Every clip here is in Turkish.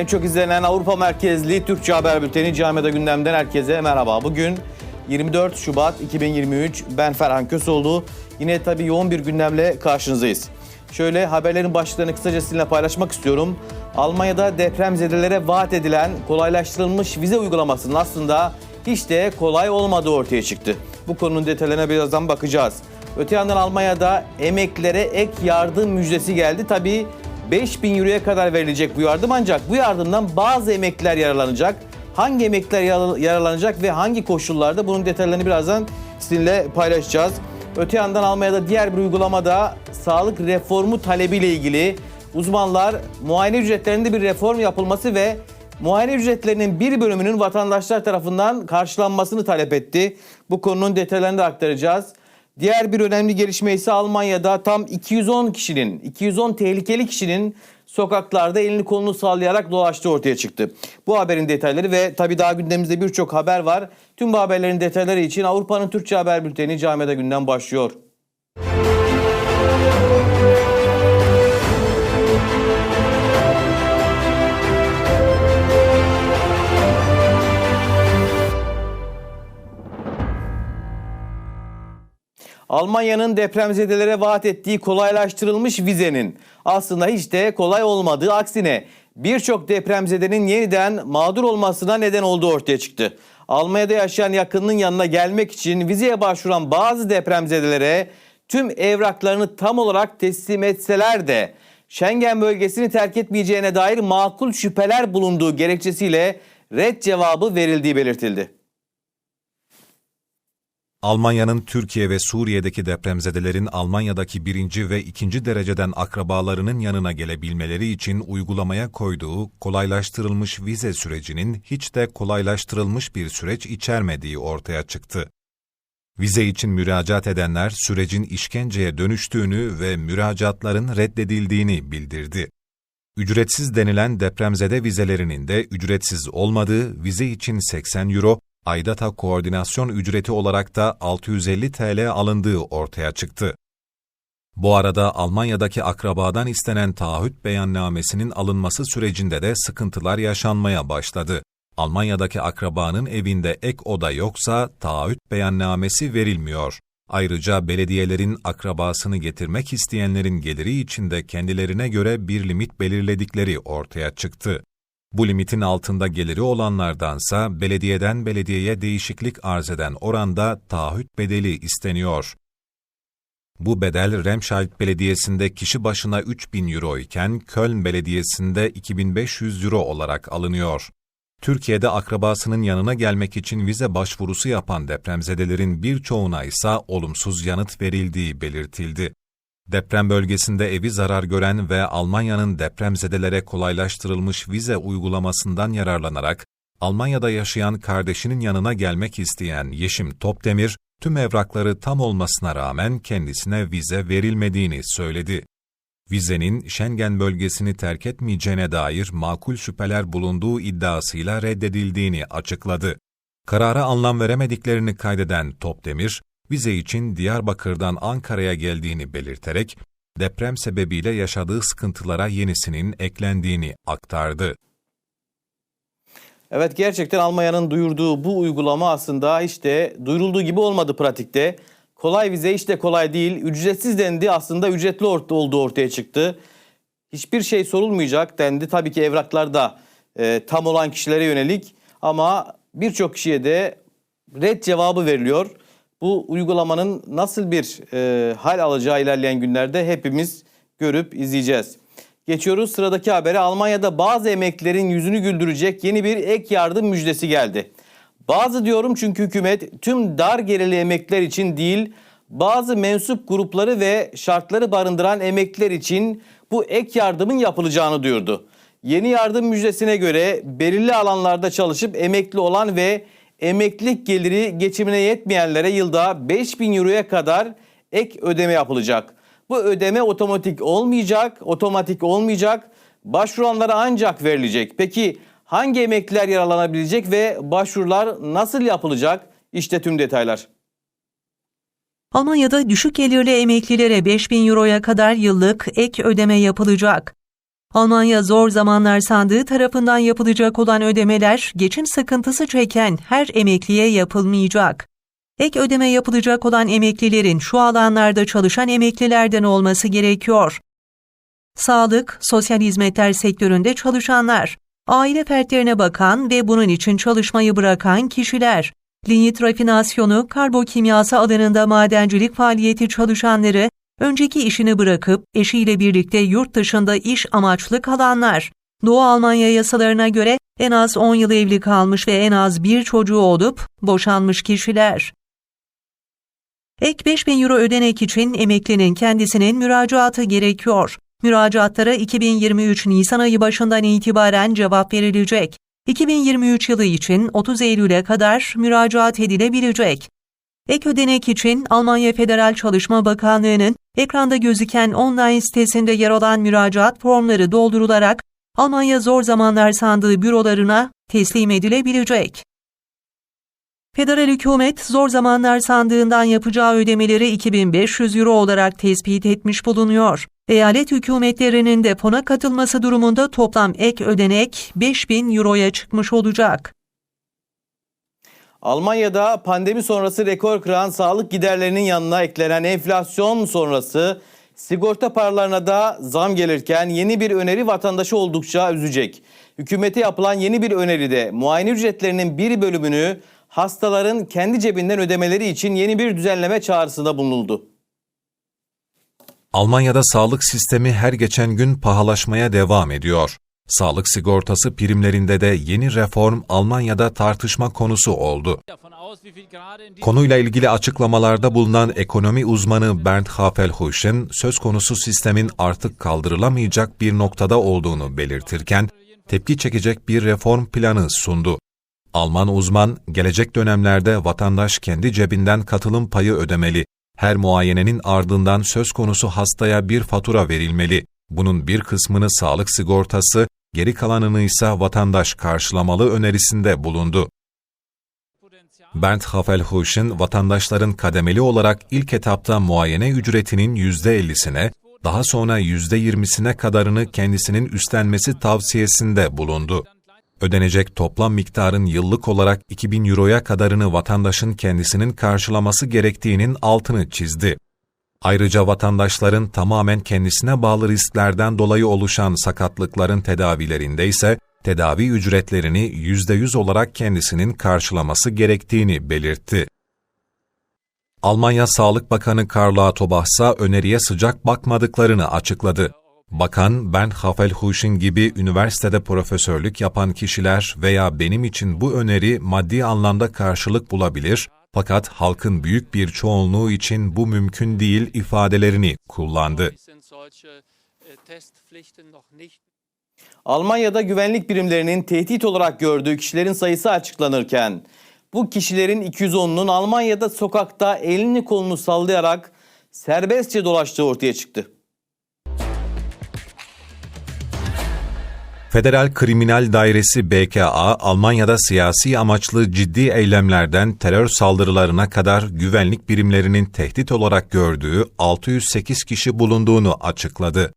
En çok izlenen Avrupa merkezli Türkçe haber bülteni Camiada Gündem'den herkese merhaba. Bugün 24 Şubat 2023 ben Ferhan Kösoğlu. Yine tabii yoğun bir gündemle karşınızdayız. Şöyle haberlerin başlıklarını kısaca sizinle paylaşmak istiyorum. Almanya'da depremzedelere vaat edilen kolaylaştırılmış vize uygulamasının aslında hiç de kolay olmadığı ortaya çıktı. Bu konunun detaylarına birazdan bakacağız. Öte yandan Almanya'da emeklilere ek yardım müjdesi geldi. Tabii 5000 euroya kadar verilecek bu yardım ancak bu yardımdan bazı emekliler yararlanacak. Hangi emekliler yar- yararlanacak ve hangi koşullarda bunun detaylarını birazdan sizinle paylaşacağız. Öte yandan Almanya'da diğer bir uygulamada sağlık reformu talebiyle ilgili uzmanlar muayene ücretlerinde bir reform yapılması ve muayene ücretlerinin bir bölümünün vatandaşlar tarafından karşılanmasını talep etti. Bu konunun detaylarını da aktaracağız. Diğer bir önemli gelişme ise Almanya'da tam 210 kişinin, 210 tehlikeli kişinin sokaklarda elini kolunu sallayarak dolaştığı ortaya çıktı. Bu haberin detayları ve tabii daha gündemimizde birçok haber var. Tüm bu haberlerin detayları için Avrupa'nın Türkçe Haber Bülteni Camiada Gündem başlıyor. Almanya'nın depremzedelere vaat ettiği kolaylaştırılmış vizenin aslında hiç de kolay olmadığı aksine birçok depremzedenin yeniden mağdur olmasına neden olduğu ortaya çıktı. Almanya'da yaşayan yakınının yanına gelmek için vizeye başvuran bazı depremzedelere tüm evraklarını tam olarak teslim etseler de Schengen bölgesini terk etmeyeceğine dair makul şüpheler bulunduğu gerekçesiyle red cevabı verildiği belirtildi. Almanya'nın Türkiye ve Suriye'deki depremzedelerin Almanya'daki birinci ve ikinci dereceden akrabalarının yanına gelebilmeleri için uygulamaya koyduğu kolaylaştırılmış vize sürecinin hiç de kolaylaştırılmış bir süreç içermediği ortaya çıktı. Vize için müracaat edenler sürecin işkenceye dönüştüğünü ve müracaatların reddedildiğini bildirdi. Ücretsiz denilen depremzede vizelerinin de ücretsiz olmadığı, vize için 80 euro, aidatha koordinasyon ücreti olarak da 650 TL alındığı ortaya çıktı. Bu arada Almanya'daki akrabadan istenen taahhüt beyannamesinin alınması sürecinde de sıkıntılar yaşanmaya başladı. Almanya'daki akrabanın evinde ek oda yoksa taahhüt beyannamesi verilmiyor. Ayrıca belediyelerin akrabasını getirmek isteyenlerin geliri içinde kendilerine göre bir limit belirledikleri ortaya çıktı. Bu limitin altında geliri olanlardansa belediyeden belediyeye değişiklik arz eden oranda taahhüt bedeli isteniyor. Bu bedel Remscheid Belediyesi'nde kişi başına 3000 euro iken Köln Belediyesi'nde 2500 euro olarak alınıyor. Türkiye'de akrabasının yanına gelmek için vize başvurusu yapan depremzedelerin birçoğuna ise olumsuz yanıt verildiği belirtildi. Deprem bölgesinde evi zarar gören ve Almanya'nın depremzedelere kolaylaştırılmış vize uygulamasından yararlanarak Almanya'da yaşayan kardeşinin yanına gelmek isteyen Yeşim Topdemir, tüm evrakları tam olmasına rağmen kendisine vize verilmediğini söyledi. Vizenin Schengen bölgesini terk etmeyeceğine dair makul şüpheler bulunduğu iddiasıyla reddedildiğini açıkladı. Karara anlam veremediklerini kaydeden Topdemir, vize için Diyarbakır'dan Ankara'ya geldiğini belirterek, deprem sebebiyle yaşadığı sıkıntılara yenisinin eklendiğini aktardı. Evet gerçekten Almanya'nın duyurduğu bu uygulama aslında de duyurulduğu gibi olmadı pratikte. Kolay vize de kolay değil. Ücretsiz dendi aslında ücretli ort- olduğu ortaya çıktı. Hiçbir şey sorulmayacak dendi. Tabii ki evraklar da e, tam olan kişilere yönelik ama birçok kişiye de red cevabı veriliyor. Bu uygulamanın nasıl bir e, hal alacağı ilerleyen günlerde hepimiz görüp izleyeceğiz. Geçiyoruz sıradaki habere. Almanya'da bazı emeklilerin yüzünü güldürecek yeni bir ek yardım müjdesi geldi. Bazı diyorum çünkü hükümet tüm dar gelirli emekliler için değil, bazı mensup grupları ve şartları barındıran emekliler için bu ek yardımın yapılacağını duyurdu. Yeni yardım müjdesine göre belirli alanlarda çalışıp emekli olan ve emeklilik geliri geçimine yetmeyenlere yılda 5000 euroya kadar ek ödeme yapılacak. Bu ödeme otomatik olmayacak, otomatik olmayacak. Başvuranlara ancak verilecek. Peki hangi emekliler yararlanabilecek ve başvurular nasıl yapılacak? İşte tüm detaylar. Almanya'da düşük gelirli emeklilere 5000 euroya kadar yıllık ek ödeme yapılacak. Almanya Zor Zamanlar Sandığı tarafından yapılacak olan ödemeler geçim sıkıntısı çeken her emekliye yapılmayacak. Ek ödeme yapılacak olan emeklilerin şu alanlarda çalışan emeklilerden olması gerekiyor. Sağlık, sosyal hizmetler sektöründe çalışanlar, aile fertlerine bakan ve bunun için çalışmayı bırakan kişiler, linyit rafinasyonu, karbokimyası alanında madencilik faaliyeti çalışanları, önceki işini bırakıp eşiyle birlikte yurt dışında iş amaçlı kalanlar, Doğu Almanya yasalarına göre en az 10 yıl evli kalmış ve en az bir çocuğu olup boşanmış kişiler. Ek 5000 euro ödenek için emeklinin kendisinin müracaatı gerekiyor. Müracaatlara 2023 Nisan ayı başından itibaren cevap verilecek. 2023 yılı için 30 Eylül'e kadar müracaat edilebilecek. Ek ödenek için Almanya Federal Çalışma Bakanlığı'nın ekranda gözüken online sitesinde yer alan müracaat formları doldurularak Almanya Zor Zamanlar Sandığı bürolarına teslim edilebilecek. Federal hükümet zor zamanlar sandığından yapacağı ödemeleri 2500 euro olarak tespit etmiş bulunuyor. Eyalet hükümetlerinin de fona katılması durumunda toplam ek ödenek 5000 euroya çıkmış olacak. Almanya'da pandemi sonrası rekor kıran sağlık giderlerinin yanına eklenen enflasyon sonrası sigorta paralarına da zam gelirken yeni bir öneri vatandaşı oldukça üzecek. Hükümete yapılan yeni bir öneride muayene ücretlerinin bir bölümünü hastaların kendi cebinden ödemeleri için yeni bir düzenleme çağrısında bulunuldu. Almanya'da sağlık sistemi her geçen gün pahalaşmaya devam ediyor. Sağlık sigortası primlerinde de yeni reform Almanya'da tartışma konusu oldu. Konuyla ilgili açıklamalarda bulunan ekonomi uzmanı Bernd Hafelhuschen, söz konusu sistemin artık kaldırılamayacak bir noktada olduğunu belirtirken, tepki çekecek bir reform planı sundu. Alman uzman, gelecek dönemlerde vatandaş kendi cebinden katılım payı ödemeli, her muayenenin ardından söz konusu hastaya bir fatura verilmeli. Bunun bir kısmını sağlık sigortası, geri kalanını ise vatandaş karşılamalı önerisinde bulundu. Bernd Hafelhuschen, vatandaşların kademeli olarak ilk etapta muayene ücretinin %50'sine, daha sonra %20'sine kadarını kendisinin üstlenmesi tavsiyesinde bulundu. Ödenecek toplam miktarın yıllık olarak 2000 euroya kadarını vatandaşın kendisinin karşılaması gerektiğinin altını çizdi. Ayrıca vatandaşların tamamen kendisine bağlı risklerden dolayı oluşan sakatlıkların tedavilerinde ise tedavi ücretlerini %100 olarak kendisinin karşılaması gerektiğini belirtti. Almanya Sağlık Bakanı Karl Lauterbach öneriye sıcak bakmadıklarını açıkladı. Bakan, Bernd Hafelhuschen gibi üniversitede profesörlük yapan kişiler veya benim için bu öneri maddi anlamda karşılık bulabilir, fakat halkın büyük bir çoğunluğu için bu mümkün değil ifadelerini kullandı. Almanya'da güvenlik birimlerinin tehdit olarak gördüğü kişilerin sayısı açıklanırken bu kişilerin 210'unun Almanya'da sokakta elini kolunu sallayarak serbestçe dolaştığı ortaya çıktı. Federal Kriminal Dairesi BKA, Almanya'da siyasi amaçlı ciddi eylemlerden terör saldırılarına kadar güvenlik birimlerinin tehdit olarak gördüğü 608 kişi bulunduğunu açıkladı.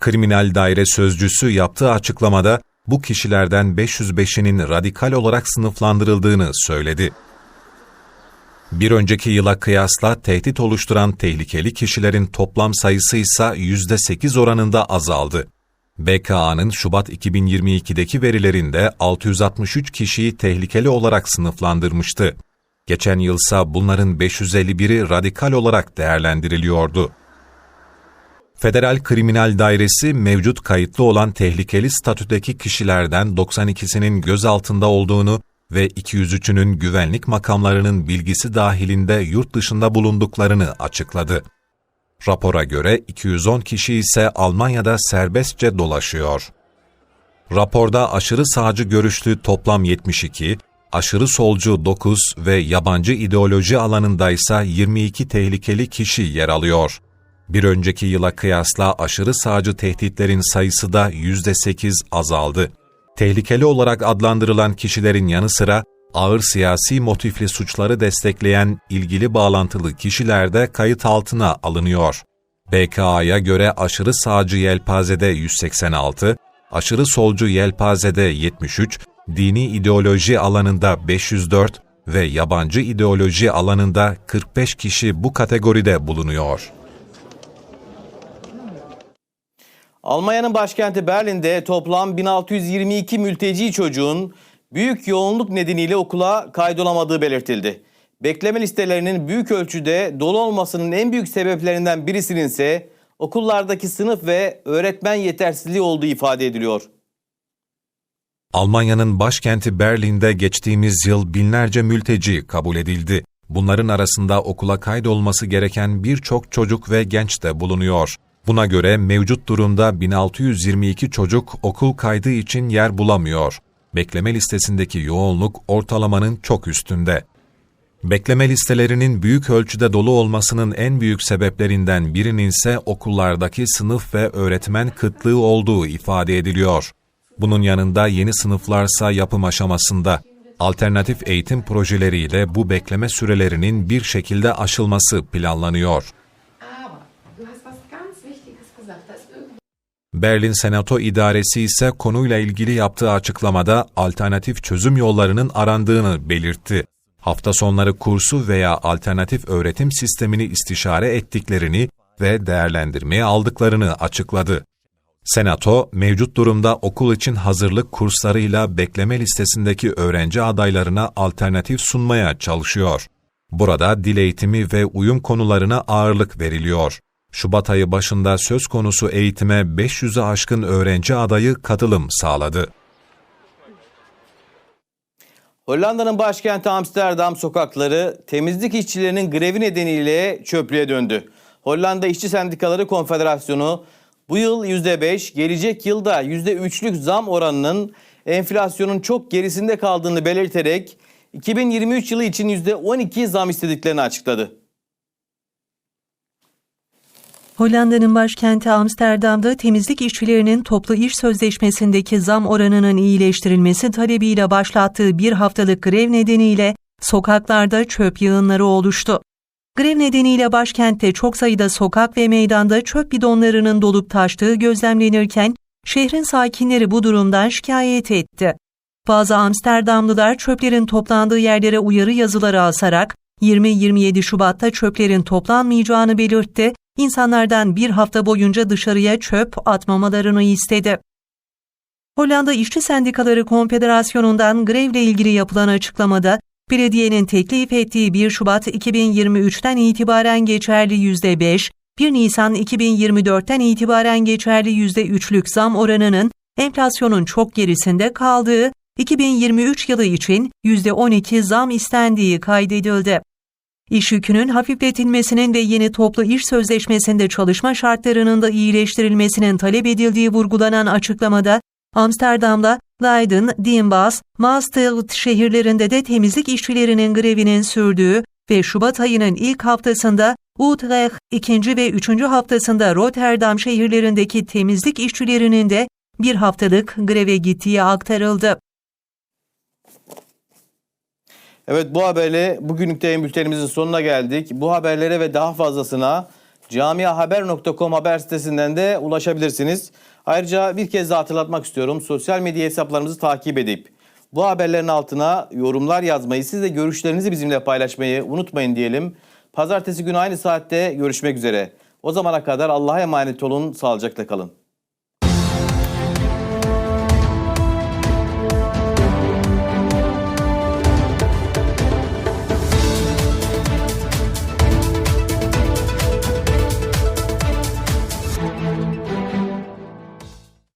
Kriminal Daire Sözcüsü yaptığı açıklamada bu kişilerden 505'inin radikal olarak sınıflandırıldığını söyledi. Bir önceki yıla kıyasla tehdit oluşturan tehlikeli kişilerin toplam sayısı ise %8 oranında azaldı. BKA'nın Şubat 2022'deki verilerinde 663 kişiyi tehlikeli olarak sınıflandırmıştı. Geçen yılsa bunların 551'i radikal olarak değerlendiriliyordu. Federal Kriminal Dairesi mevcut kayıtlı olan tehlikeli statüdeki kişilerden 92'sinin gözaltında olduğunu ve 203'ünün güvenlik makamlarının bilgisi dahilinde yurt dışında bulunduklarını açıkladı. Rapora göre 210 kişi ise Almanya'da serbestçe dolaşıyor. Raporda aşırı sağcı görüşlü toplam 72, aşırı solcu 9 ve yabancı ideoloji alanında ise 22 tehlikeli kişi yer alıyor. Bir önceki yıla kıyasla aşırı sağcı tehditlerin sayısı da %8 azaldı. Tehlikeli olarak adlandırılan kişilerin yanı sıra ağır siyasi motifli suçları destekleyen ilgili bağlantılı kişiler de kayıt altına alınıyor. BKA'ya göre aşırı sağcı yelpazede 186, aşırı solcu yelpazede 73, dini ideoloji alanında 504 ve yabancı ideoloji alanında 45 kişi bu kategoride bulunuyor. Almanya'nın başkenti Berlin'de toplam 1622 mülteci çocuğun büyük yoğunluk nedeniyle okula kaydolamadığı belirtildi. Bekleme listelerinin büyük ölçüde dolu olmasının en büyük sebeplerinden birisinin ise okullardaki sınıf ve öğretmen yetersizliği olduğu ifade ediliyor. Almanya'nın başkenti Berlin'de geçtiğimiz yıl binlerce mülteci kabul edildi. Bunların arasında okula kaydolması gereken birçok çocuk ve genç de bulunuyor. Buna göre mevcut durumda 1622 çocuk okul kaydı için yer bulamıyor. Bekleme listesindeki yoğunluk ortalamanın çok üstünde. Bekleme listelerinin büyük ölçüde dolu olmasının en büyük sebeplerinden birinin ise okullardaki sınıf ve öğretmen kıtlığı olduğu ifade ediliyor. Bunun yanında yeni sınıflarsa yapım aşamasında. Alternatif eğitim projeleriyle bu bekleme sürelerinin bir şekilde aşılması planlanıyor. Berlin Senato İdaresi ise konuyla ilgili yaptığı açıklamada alternatif çözüm yollarının arandığını belirtti. Hafta sonları kursu veya alternatif öğretim sistemini istişare ettiklerini ve değerlendirmeye aldıklarını açıkladı. Senato, mevcut durumda okul için hazırlık kurslarıyla bekleme listesindeki öğrenci adaylarına alternatif sunmaya çalışıyor. Burada dil eğitimi ve uyum konularına ağırlık veriliyor. Şubat ayı başında söz konusu eğitime 500'e aşkın öğrenci adayı katılım sağladı. Hollanda'nın başkenti Amsterdam sokakları temizlik işçilerinin grevi nedeniyle çöplüğe döndü. Hollanda İşçi Sendikaları Konfederasyonu bu yıl %5, gelecek yılda %3'lük zam oranının enflasyonun çok gerisinde kaldığını belirterek 2023 yılı için %12 zam istediklerini açıkladı. Hollanda'nın başkenti Amsterdam'da temizlik işçilerinin toplu iş sözleşmesindeki zam oranının iyileştirilmesi talebiyle başlattığı bir haftalık grev nedeniyle sokaklarda çöp yığınları oluştu. Grev nedeniyle başkentte çok sayıda sokak ve meydanda çöp bidonlarının dolup taştığı gözlemlenirken şehrin sakinleri bu durumdan şikayet etti. Bazı Amsterdamlılar çöplerin toplandığı yerlere uyarı yazıları asarak 20-27 Şubat'ta çöplerin toplanmayacağını belirtti, insanlardan bir hafta boyunca dışarıya çöp atmamalarını istedi. Hollanda İşçi Sendikaları Konfederasyonu'ndan grevle ilgili yapılan açıklamada, belediyenin teklif ettiği 1 Şubat 2023'ten itibaren geçerli %5, 1 Nisan 2024'ten itibaren geçerli %3'lük zam oranının enflasyonun çok gerisinde kaldığı 2023 yılı için %12 zam istendiği kaydedildi. İş yükünün hafifletilmesinin ve yeni toplu iş sözleşmesinde çalışma şartlarının da iyileştirilmesinin talep edildiği vurgulanan açıklamada, Amsterdam'da Leiden, Dienbas, Maastricht şehirlerinde de temizlik işçilerinin grevinin sürdüğü ve Şubat ayının ilk haftasında Utrecht, ikinci ve üçüncü haftasında Rotterdam şehirlerindeki temizlik işçilerinin de bir haftalık greve gittiği aktarıldı. Evet bu haberle bugünlük de bültenimizin sonuna geldik. Bu haberlere ve daha fazlasına camiahaber.com haber sitesinden de ulaşabilirsiniz. Ayrıca bir kez daha hatırlatmak istiyorum. Sosyal medya hesaplarımızı takip edip bu haberlerin altına yorumlar yazmayı, siz de görüşlerinizi bizimle paylaşmayı unutmayın diyelim. Pazartesi günü aynı saatte görüşmek üzere. O zamana kadar Allah'a emanet olun, sağlıcakla kalın.